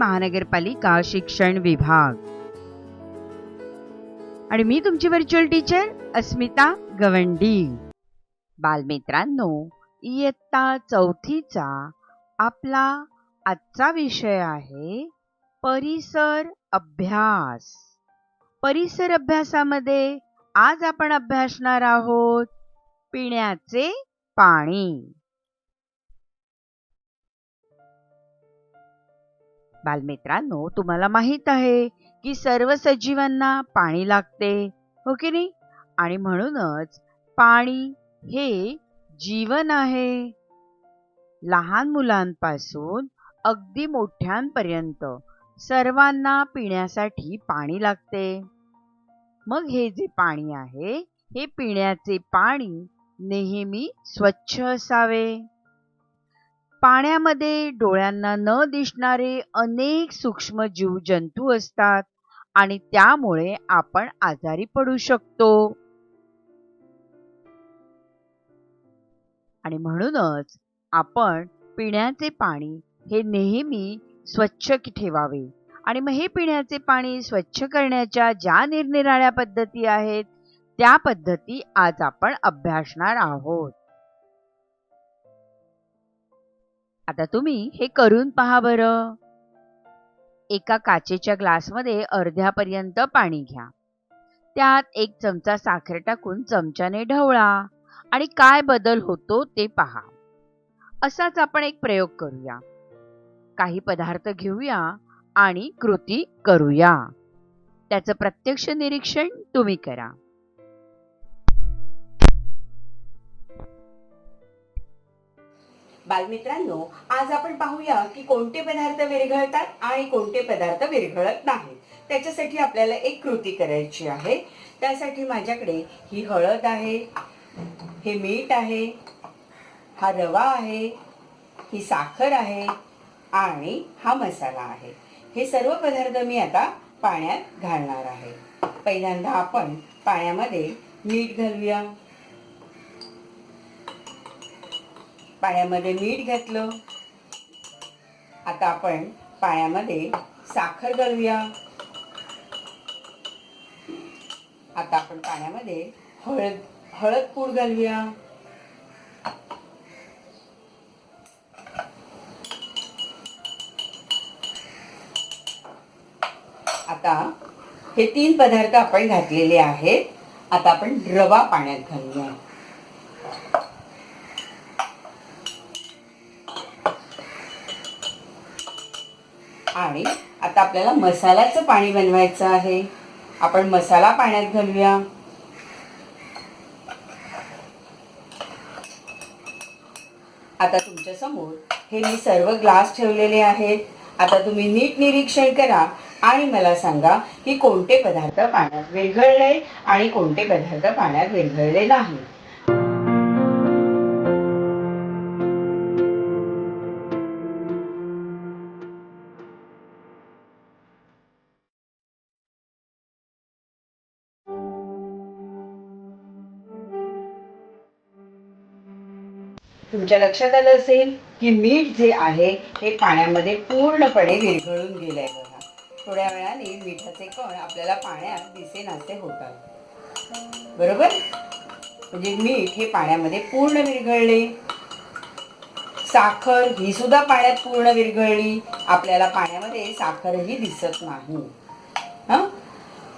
महानगरपालिका शिक्षण विभाग. आणि मी तुमची व्हर्च्युअल टीचर अस्मिता गवंडी. बालमित्रांनो इयत्ता चौथीचा आपला आजचा विषय आहे परिसर अभ्यास. परिसर अभ्यासामध्ये आज आपण अभ्यासणार आहोत पिण्याचे पाणी. बालमित्रांनो तुम्हाला माहीत आहे की सर्व सजीवांना पाणी लागते हो की नाही? आणि म्हणूनच पाणी हे जीवन आहे. लहान मुलांपासून अगदी मोठ्यांपर्यंत सर्वांना पिण्यासाठी पाणी लागते. मग हे जे पाणी आहे हे पिण्याचे पाणी नेहमी स्वच्छ असावे. पाण्यामध्ये डोळ्यांना न दिसणारे अनेक सूक्ष्म जीव जंतू असतात आणि त्यामुळे आपण आजारी पडू शकतो. आणि म्हणूनच आपण पिण्याचे पाणी हे नेहमी स्वच्छ ठेवावे. आणि मग हे पिण्याचे पाणी स्वच्छ करण्याच्या ज्या निरनिराळ्या पद्धती आहेत त्या पद्धती आज आपण अभ्यासणार आहोत. आता तुम्ही हे करून पहा बरं. एका काचेच्या ग्लासमध्ये अर्ध्यापर्यंत पाणी घ्या. त्यात एक चमचा साखर टाकून चमच्याने ढवळा आणि काय बदल होतो ते पहा. असाच आपण एक प्रयोग करूया. काही पदार्थ घेऊया आणि कृती करूया. त्याचं प्रत्यक्ष निरीक्षण तुम्ही करा. बालमित्रांनो आज आपण पाहूया की कोणते पदार्थ विरघळतात आणि कोणते पदार्थ विरघळत नाही त्याच्यासाठी आपल्याला एक कृती करायची आहे. त्यासाठी माझ्याकडे ही हळद आहे हे मीठ आहे हा रवा आहे ही साखर आहे आणि हा मसाला आहे. हे सर्व पदार्थ मी आता पाण्यात घालणार आहे. पहिल्यांदा आपण पाण्यामध्ये मीठ घालूया. पाण्यामध्ये मीठ घातलं. आता आपण पाण्यामध्ये साखर घालूया. आता आपण पाण्यामध्ये हळद हळद पूड घालूया. आता हे तीन पदार्थ आपण घातलेले आहेत. आता आपण रवा पाण्यात घालूया. आणि आता आपल्याला मसाल्याचं पाणी बनवायचं आहे. आपण मसाला पाण्यात घालूया. आता तुमच्यासमोर हे मी सर्व ग्लास ठेवलेले आहेत. आता तुम्ही नीट निरीक्षण करा आणि मला सांगा की कोणते पदार्थ पाण्यात विरघळले आणि कोणते पदार्थ पाण्यात विरघळले नाही. तुमच्या लक्षात आलं असेल की मीठ जे आहे हे पाण्यामध्ये पूर्णपणे विरघळून गेलंय बघा. थोड्या वेळाने मिठाचे कण आपल्याला पाण्यात दिसेनासे होतात. बरोबर? म्हणजे मीठ हे पाण्यामध्ये पूर्ण विरघळले. साखर ही सुद्धा पाण्यात पूर्ण विरघळली. आपल्याला पाण्यामध्ये साखरही दिसत नाही.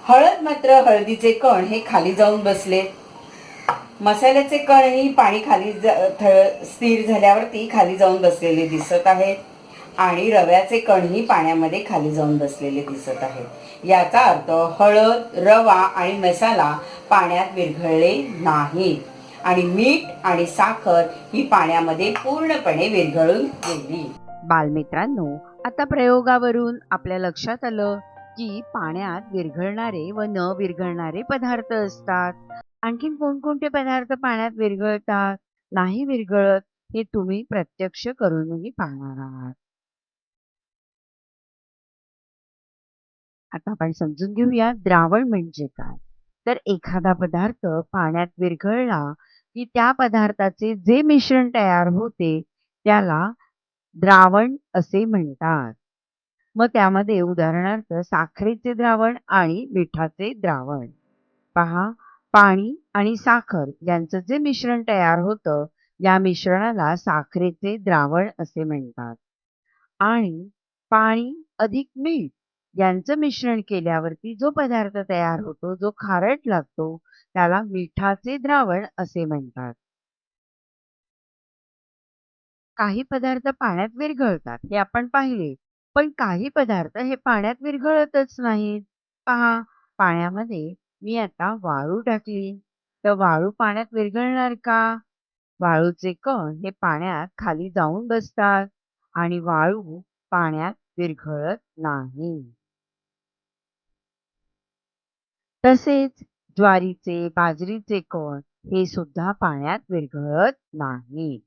हळद मात्र हळदीचे कण हे खाली जाऊन बसले. मसाल्याचे कणही पाणी खाली ज- स्थिर झाल्यावरती खाली जाऊन बसलेले दिसत आहेत आणि रव्याचे कणही पाण्यामध्ये खाली जाऊन बसलेले दिसत आहेत याचा अर्थ हळद रवा आणि मसाला पाण्यात विरघळले नाहीत आणि मीठ आणि साखर ही पाण्यामध्ये पूर्णपणे विरघळून गेली. बालमित्रांनो आता प्रयोगावरून आपल्या लक्षात आलं की पाण्यात विरघळणारे व न विरघळणारे पदार्थ असतात. आणखीन कोणकोणते पदार्थ पाण्यात विरघळतात? नाही विरघळत हे तुम्ही प्रत्यक्ष करूनही पाहणार आहात. आता आपण समजून घेऊया द्रावण म्हणजे काय. तर एखादा पदार्थ पाण्यात विरघळला की त्या पदार्थाचे जे मिश्रण तयार होते त्याला द्रावण असे म्हणतात. मग त्यामध्ये उदाहरणार्थ साखरेचे द्रावण आणि मिठाचे द्रावण. पहा पाणी आणि साखर यांचं जे मिश्रण तयार होतं या मिश्रणाला साखरेचे द्रावण असे म्हणतात. आणि पाणी अधिक मीठ यांचं मिश्रण केल्यावरती जो पदार्थ तयार होतो जो खारट लागतो त्याला मिठाचे द्रावण असे म्हणतात. काही पदार्थ पाण्यात विरघळतात हे आपण पाहिले. पण काही पदार्थ हे पाण्यात विरघळतच नाहीत. पहा पाण्यामध्ये मी आता वाळू टाकली. तर वाळू पाण्यात विरघळणार का? वाळूचे कण हे पाण्यात खाली जाऊन बसतात आणि वाळू पाण्यात विरघळत नाही. तसेच ज्वारीचे बाजरीचे कण हे सुद्धा पाण्यात विरघळत नाही.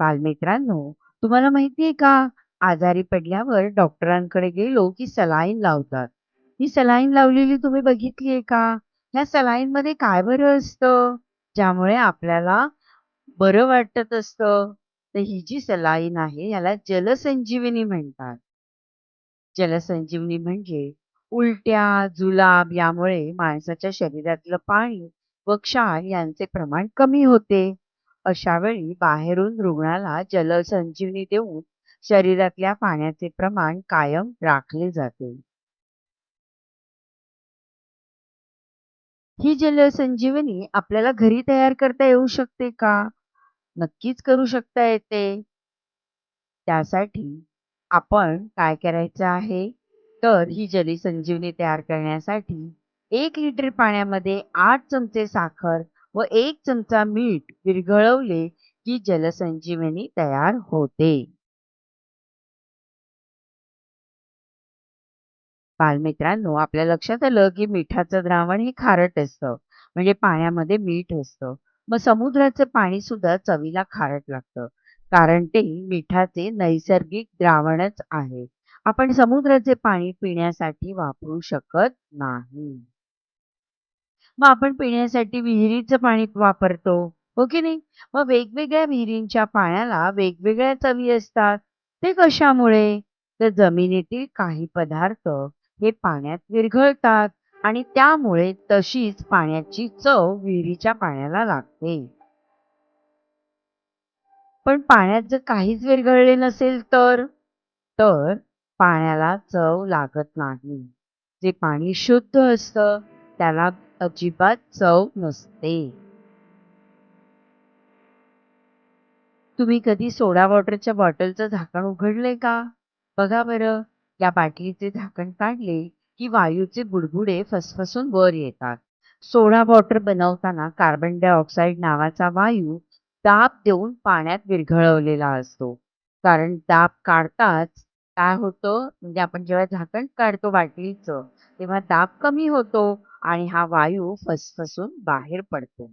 बालमित्रांनो तुम्हाला माहितीये का? आजारी पडल्यावर डॉक्टरांकडे गेलो की सलाईन लावतात. ही सलाईन लावलेली तुम्ही बघितली आहे का? ह्या सलाईन मध्ये काय बरं असतं? ज्यामुळे आपल्याला बरं वाटत असतं. तर ही जी सलाईन आहे याला जलसंजीवनी म्हणतात. जलसंजीवनी म्हणजे उलट्या जुलाब यामुळे माणसाच्या शरीरातलं पाणी व क्षार यांचे प्रमाण कमी होते. अशा वेळी बाहेरून रुग्णाला जलसंजीवनी देऊन शरीरातल्या पाण्याचे प्रमाण कायम राखले जाते. ही जलसंजीवनी आपल्याला घरी तयार करता येऊ शकते का? नक्कीच करू शकता येते. त्यासाठी आपण काय करायचं आहे? तर ही जलसंजीवनी तयार करण्यासाठी एक लिटर पाण्यामध्ये आठ चमचे साखर व एक चमचा मीठ विरघळवले की जलसंजीवनी तयार होते. बालमित्रांनो आपल्या लक्षात आलं की मिठाचं द्रावण हे खारट असतं. म्हणजे पाण्यामध्ये मीठ असतं. मग समुद्राचं पाणी सुद्धा चवीला खारट लागतं. कारण ते मिठाचे नैसर्गिक द्रावणच आहे. आपण समुद्राचे पाणी पिण्यासाठी वापरू शकत नाही. मग आपण पिण्यासाठी विहिरीचं पाणी वापरतो हो की नाही? मग वेगवेगळ्या विहिरींच्या पाण्याला वेगवेगळ्या चवी असतात. ते कशामुळे? तर जमिनीतील काही पदार्थ. हे पाण्यात विरघळतात आणि त्यामुळे तशीच पाण्याची चव विहिरीच्या पाण्याला लागते. पण पाण्यात जर काहीच विरघळले नसेल तर? तर पाण्याला चव लागत नाही. जे पाणी शुद्ध असतं त्याला अजिबात चव नसते. तुम्ही कधी सोडा वॉटरच्या बॉटलचं झाकण उघडले का? बघा बरं. या बाटलीचे झाकण काढले की वायूचे बुडबुडे फसफसून वर येतात. सोडा वॉटर बनवताना कार्बन डायऑक्साईड नावाचा वायू दाब देऊन पाण्यात विरघळवलेला असतो. कारण दाब काढताच काय होतं? म्हणजे आपण जेव्हा झाकण काढतो बाटलीचं तेव्हा दाब कमी होतो आणि हा वायू फसफसून बाहेर पडतो.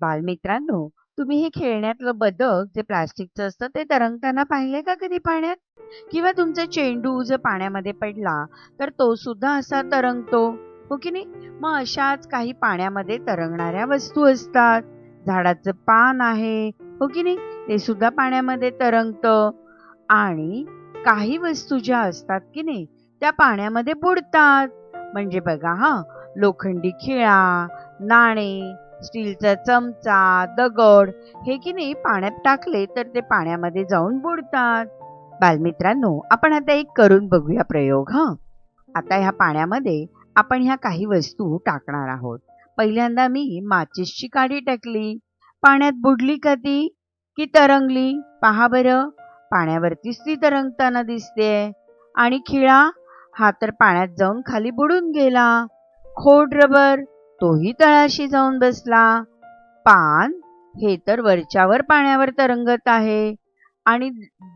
बालमित्रांनो तुम्ही हे खेळण्यातलं बदक जे प्लास्टिकचं असतं ते तरंगताना पाहिले का कधी पाण्यात? किंवा तुमचा चेंडू जर पाण्यामध्ये पडला तर तो सुद्धा असा तरंगतो? हो की नाही? मग अशाच काही पाण्यामध्ये तरंगणाऱ्या वस्तू असतात. झाडाचं पान आहे हो की नाही? ते सुद्धा पाण्यामध्ये तरंगतं. आणि काही वस्तू ज्या असतात की नाही त्या पाण्यामध्ये बुडतात. म्हणजे बघा हा लोखंडी खिळा नाणे स्टीलचा चमचा दगड हे की नाही पाण्यात टाकले तर ते पाण्यामध्ये जाऊन बुडतात. बालमित्रांनो आपण आता एक करून बघूया प्रयोग हा? आता ह्या पाण्यामध्ये आपण ह्या काही वस्तू टाकणार आहोत. पहिल्यांदा मी माचीसची काडी टाकली. पाण्यात बुडली का ती? की तरंगली? पहा बरं. पाण्यावरतीच ती तरंगताना दिसते. आणि खिळा? हा तर पाण्यात जाऊन खाली बुडून गेला. खोड रबर तोही तळाशी जाऊन बसला. पान हे तर वरच्यावर पाण्यावर तरंगत आहे. आणि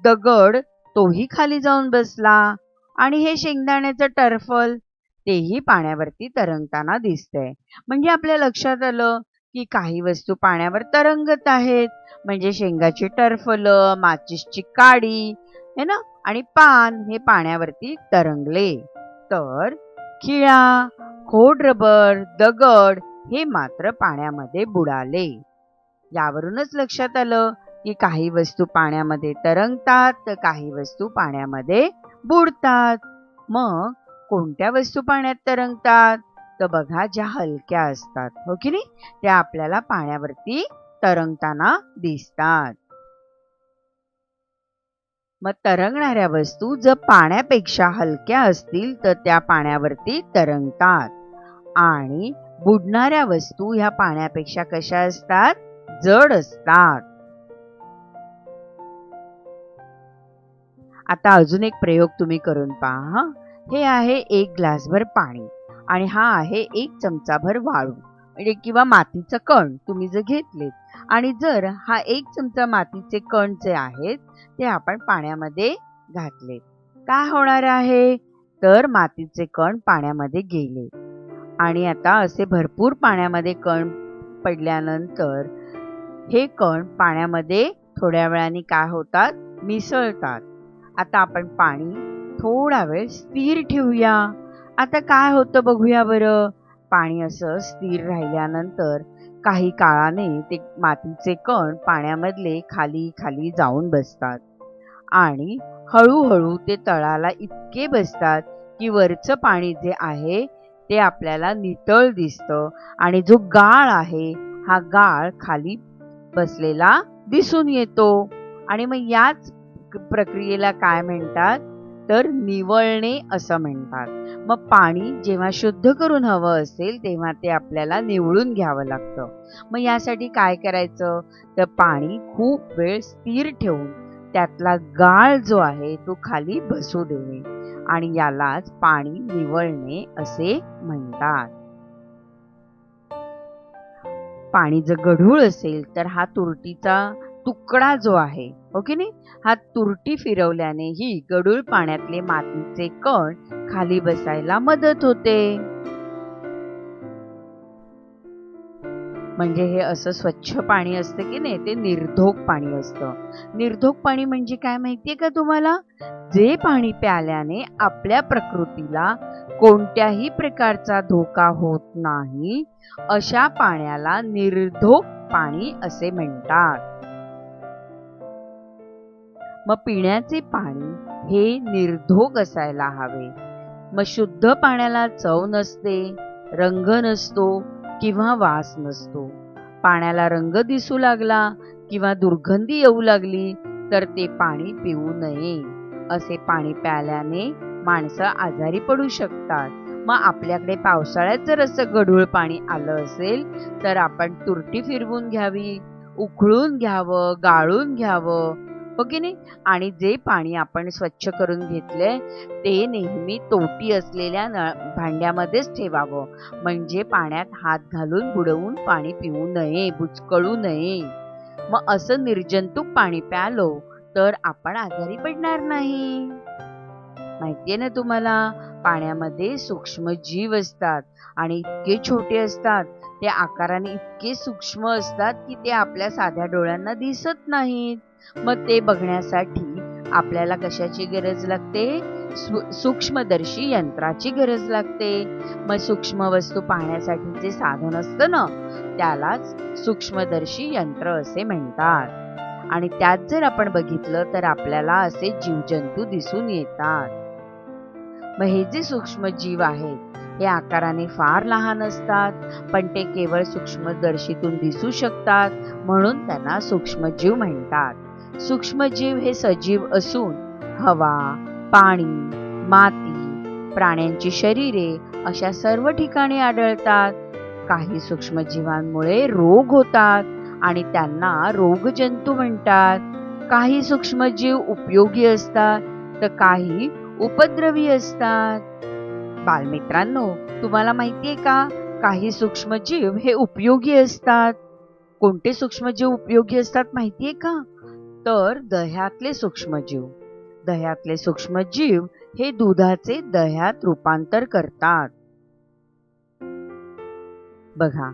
दगड तोही खाली जाऊन बसला. आणि हे शेंगदाण्याचं टर्फल तेही पाण्यावरती तरंगताना दिसतंय. म्हणजे आपल्या लक्षात आलं की काही वस्तू पाण्यावर तरंगत आहेत. म्हणजे शेंगाची टरफल माचीसची काडी है ना? आणि पान हे पाण्यावरती तरंगले. तर खिळा खोड रबर दगड हे मात्र पाण्यामध्ये बुडाले. यावरूनच लक्षात आलं की काही वस्तू पाण्यामध्ये तरंगतात तर काही वस्तू पाण्यामध्ये बुडतात. मग कोणत्या वस्तू पाण्यात तरंगतात? तर बघा ज्या हलक्या असतात हो की नाही? त्या आपल्याला पाण्यावरती तरंगताना दिसतात. मग तरंगणाऱ्या वस्तू जर पाण्यापेक्षा हलक्या असतील तर त्या पाण्यावरती तरंगतात. आणि बुडणाऱ्या वस्तू ह्या पाण्यापेक्षा कशा असतात? जड असतात. आता अजून एक प्रयोग तुम्ही करून पहा हे. आहे एक ग्लासभर पाणी आणि हा आहे एक चमचाभर वाळू. म्हणजे किंवा मातीचं कण तुम्ही जर घेतलेत. आणि जर हा एक चमचा मातीचे कण जे आहेत ते आपण पाण्यामध्ये घातले. काय होणार आहे? तर मातीचे कण पाण्यामध्ये गेले. आणि आता असे भरपूर पाण्यामध्ये कण पडल्यानंतर हे कण पाण्यामध्ये थोड्या वेळाने काय होतात? मिसळतात. आता आपण पाणी थोडा वेळ स्थिर ठेवूया. आता काय होतं बघूया बरं. पाणी असं स्थिर राहिल्यानंतर काही काळाने ते मातीचे कण पाण्यामधले खाली खाली जाऊन बसतात. आणि हळूहळू ते तळाला इतके बसतात की वरचं पाणी जे आहे ते आपल्याला नितळ दिसतं आणि जो गाळ आहे हा गाळ खाली बसलेला दिसून येतो. आणि मग याच प्रक्रियेला काय म्हणतात? तर निवळणे असं म्हणतात. मग पाणी जेव्हा शुद्ध करून हवं असेल तेव्हा ते आपल्याला निवळून घ्यावं लागतं. मग यासाठी काय करायचं? तर पाणी खूप वेळ स्थिर ठेवून त्यातला गाळ जो आहे तो खाली बसू देणे आणि यालाच पाणी निवळणे असे म्हणतात. पाणी जर गढूळ असेल तर हा तुरटीचा तुकडा जो आहे हो की नाही? हा तुरटी फिरवल्यानेही गडूळ पाण्यातले मातीचे कण खाली बसायला मदत होते. म्हणजे हे असं स्वच्छ पाणी असतं की नाही? ते निर्धोक पाणी असतं. निर्धोक पाणी म्हणजे काय माहितीये का तुम्हाला? जे पाणी प्याल्याने आपल्या प्रकृतीला कोणत्याही प्रकारचा धोका होत नाही अशा पाण्याला निर्धोक पाणी असे म्हणतात. मग पिण्याचे पाणी हे निर्धोक असायला हवे. मग शुद्ध पाण्याला चव नसते रंग नसतो किंवा वास नसतो. पाण्याला रंग दिसू लागला किंवा दुर्गंधी येऊ लागली तर ते पाणी पिऊ नये. असे पाणी प्यायल्याने माणसं आजारी पडू शकतात. मग आपल्याकडे पावसाळ्यात जर असं गढूळ पाणी आलं असेल तर आपण तुरटी फिरवून घ्यावी उखळून घ्यावं गाळून घ्यावं हो की नाही? आणि जे पाणी आपण स्वच्छ करून घेतले ते नेहमी तोटी असलेल्या नळ भांड्यामध्येच ठेवावं. म्हणजे पाण्यात हात घालून बुडवून पाणी पिऊ नये बुचकळू नये. मग असं निर्जंतुक पाणी प्यालो तर आपण आजारी पडणार नाही. माहितीये ना तुम्हाला? पाण्यामध्ये सूक्ष्म जीव असतात आणि इतके छोटे असतात ते आकाराने इतके सूक्ष्म असतात की ते आपल्या साध्या डोळ्यांना दिसत नाहीत. मग ते बघण्यासाठी आपल्याला कशाची गरज लागते? सूक्ष्मदर्शी यंत्राची गरज लागते. मग सूक्ष्म वस्तू पाहण्यासाठी जे साधन असतं ना त्यालाच सूक्ष्मदर्शी यंत्र असे म्हणतात. आणि त्यात जर आपण बघितलं तर आपल्याला असे जीवजंतू दिसून येतात. मग हे जे सूक्ष्म जीव आहेत हे आकाराने फार लहान असतात पण ते केवळ सूक्ष्मदर्शीतून दिसू शकतात म्हणून त्यांना सूक्ष्मजीव म्हणतात. सूक्ष्मजीव हे सजीव असून हवा पाणी माती प्राण्यांची शरीरे अशा सर्व ठिकाणी आढळतात. काही सूक्ष्मजीवांमुळे रोग होतात आणि त्यांना रोगजंतू म्हणतात. काही सूक्ष्मजीव उपयोगी असतात तर काही उपद्रवी असतात. बालमित्रांनो तुम्हाला माहितीये का? काही सूक्ष्मजीव हे उपयोगी असतात. कोणते सूक्ष्मजीव उपयोगी असतात माहितीये का? तर दह्यातले सूक्ष्मजीव. दह्यातले सूक्ष्मजीव हे दुधाचे दह्यात रूपांतर करतात. बघा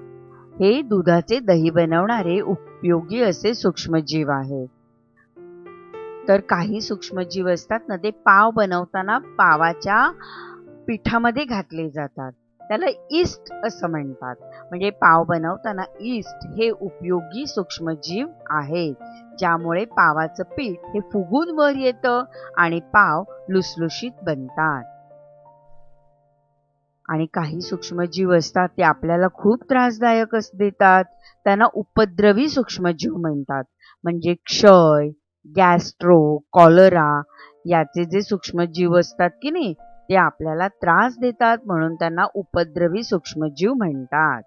हे दुधाचे दही बनवणारे उपयोगी असे सूक्ष्मजीव आहेत. तर काही सूक्ष्मजीव असतात ना ते पाव बनवताना पावाच्या पिठामध्ये घातले जातात. त्याला ईस्ट असं म्हणतात. म्हणजे पाव बनवताना ईस्ट हे उपयोगी सूक्ष्मजीव आहेत ज्यामुळे पावाचं पीठ हे फुगून वर येतं आणि पाव लुसलुशीत बनतात. आणि काही सूक्ष्मजीव असतात ते आपल्याला खूप त्रासदायक अस देतात. त्यांना उपद्रवी सूक्ष्मजीव म्हणतात. म्हणजे क्षय गॅस्ट्रो कॉलरा याचे जे सूक्ष्मजीव असतात की नाही ते आपल्याला त्रास देतात म्हणून त्यांना उपद्रवी सूक्ष्मजीव म्हणतात.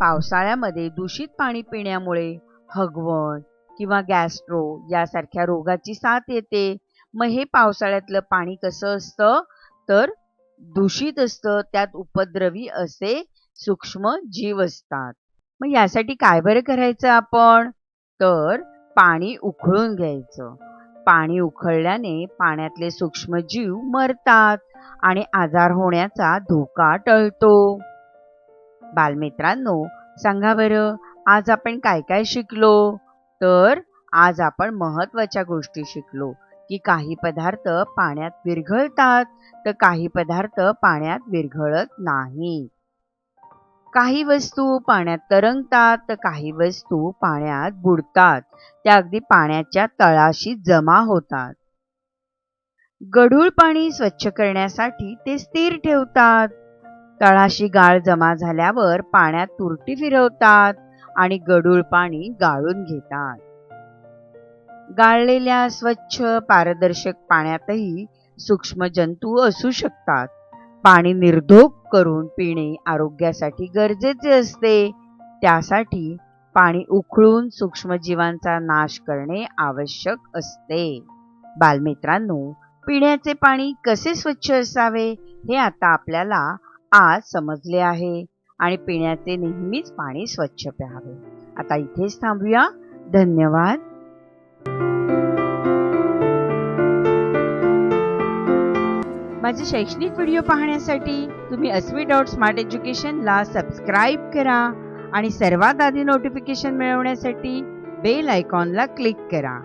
पावसाळ्यामध्ये दूषित पाणी पिण्यामुळे हगवण किंवा गॅस्ट्रो यासारख्या रोगाची साथ येते. मग हे पावसाळ्यातलं पाणी कसं असतं? तर दूषित असतं त्यात उपद्रवी असे सूक्ष्म जीव असतात. मग यासाठी काय बरं करायचं आपण? तर पाणी उकळून घ्यायचं. पाणी उखळल्याने पाण्यातले सूक्ष्मजीव मरतात आणि आजार होण्याचा धोका टळतो. बालमित्रांनो सांगा बरं आज आपण काय काय शिकलो? तर आज आपण महत्त्वाच्या गोष्टी शिकलो की काही पदार्थ पाण्यात विरघळतात तर काही पदार्थ पाण्यात विरघळत नाही. काही वस्तू पाण्यात तरंगतात तर काही वस्तू पाण्यात बुडतात. त्या अगदी पाण्याच्या तळाशी जमा होतात. गढूळ पाणी स्वच्छ करण्यासाठी ते स्थिर ठेवतात. तळाशी गाळ जमा झाल्यावर पाण्यात तुरटी फिरवतात आणि गढूळ पाणी गाळून घेतात. गाळलेल्या स्वच्छ पारदर्शक पाण्यातही सूक्ष्म जंतू असू शकतात. पाणी निर्धोक करून पिणे आरोग्यासाठी गरजेचे असते. त्यासाठी पाणी उकळून सूक्ष्मजीवांचा नाश करणे आवश्यक असते. बालमित्रांनो पिण्याचे पाणी कसे स्वच्छ असावे हे आता आपल्याला आज समजले आहे आणि पिण्याचे नेहमीच पाणी स्वच्छ प्यावे. आता इथेच थांबूया. धन्यवाद. माझे शैक्षणिक व्हिडिओ पाहण्यासाठी तुम्ही अस्वी डॉट स्मार्ट एज्युकेशनला सबस्क्राईब करा आणि सर्वात आधी नोटिफिकेशन मिळवण्यासाठी बेल आयकॉनला क्लिक करा.